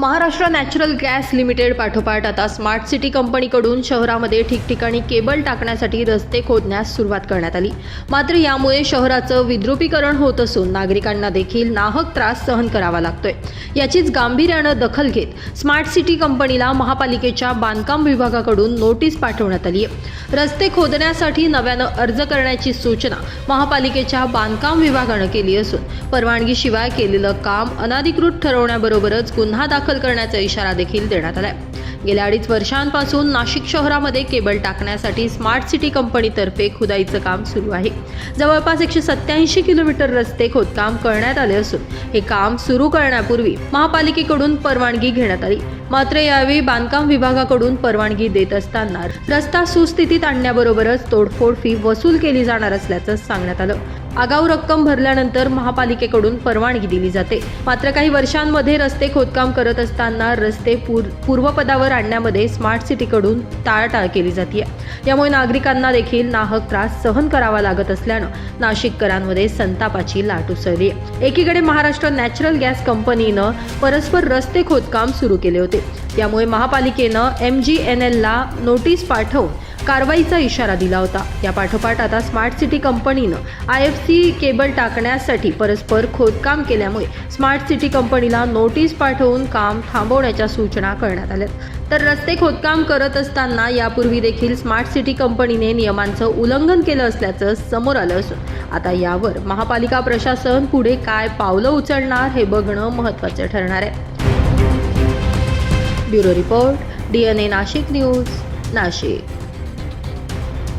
Maharashtra natural gas limited पाठोपाठ आता smart city कंपनीकडून शहरामध्ये ठिकठिकाणी केबल टाकण्यासाठी रस्ते खोदण्यास सुरुवात करण्यात आली. मात्र यामुळे शहराचं विद्रुपीकरण होत असून नागरिकांना देखील नाहक त्रास सहन करावा लागतोय. याचीच गांभीर्यानं दखल घेत स्मार्ट सिटी कंपनीला महापालिकेच्या बांधकाम विभागाकडून नोटीस पाठवण्यात आली आहे रस्ते खोदण्यासाठी नव्यानं अर्ज करण्याची सूचना महापालिकेच्या बांधकाम विभागानं केली असून परवानगीशिवाय केलेलं काम अनाधिकृत ठरवण्याबरोबरच गुन्हा दाखल दाखल करण्याचा इशारा देखील देण्यात आलाय. गेल्या अडीच वर्षांपासून नाशिक शहरामध्ये केबल टाकण्यासाठी स्मार्ट सिटी कंपनीतर्फे खुदाईचं काम सुरू आहे. जवळपास एकशे सत्याऐंशी किलोमीटर रस्ते खोदकाम करण्यात आले असून हे काम सुरू करण्यापूर्वी महापालिकेकडून परवानगी घेण्यात आली. मात्र यावेळी बांधकाम विभागाकडून परवानगी देत असताना रस्ता सुस्थितीत आणण्याबरोबरच तोडफोड फी वसूल केली जाणार असल्याचं सांगण्यात आलं. आगाऊ रक्कम भरल्यानंतर महापालिकेकडून परवानगी दिली जाते. मात्र काही वर्षांमध्ये रस्ते खोदकाम करत असताना रस्ते पूर पूर्वपदावर आणण्यामध्ये स्मार्ट सिटीकडून टाळाटाळ केली जाते यामुळे नागरिकांना देखील नाहक त्रास सहन करावा लागत असल्यानं नाशिककरांमध्ये संतापाची लाट उसळली. एकीकडे महाराष्ट्र नॅचरल गॅस कंपनीनं परस्पर रस्ते खोदकाम सुरू केले होते. त्यामुळे महापालिकेनं एम जी एन एलला नोटीस पाठवून कारवाईचा इशारा दिला होता. या पाठोपाठ आता स्मार्ट सिटी कंपनीनं आय एफ सी केबल टाकण्यासाठी परस्पर खोदकाम केल्यामुळे स्मार्ट सिटी कंपनीला नोटीस पाठवून काम थांबवण्याच्या सूचना करण्यात आल्या तर रस्ते खोदकाम करत असताना यापूर्वी देखील स्मार्ट सिटी कंपनीने नियमांचं उल्लंघन केलं असल्याचं समोर आलं असून आता यावर महापालिका प्रशासन पुढे काय पावलं उचलणार हे बघणं महत्त्वाचं ठरणार आहे. Bureau report D N A Nashik news Nashik.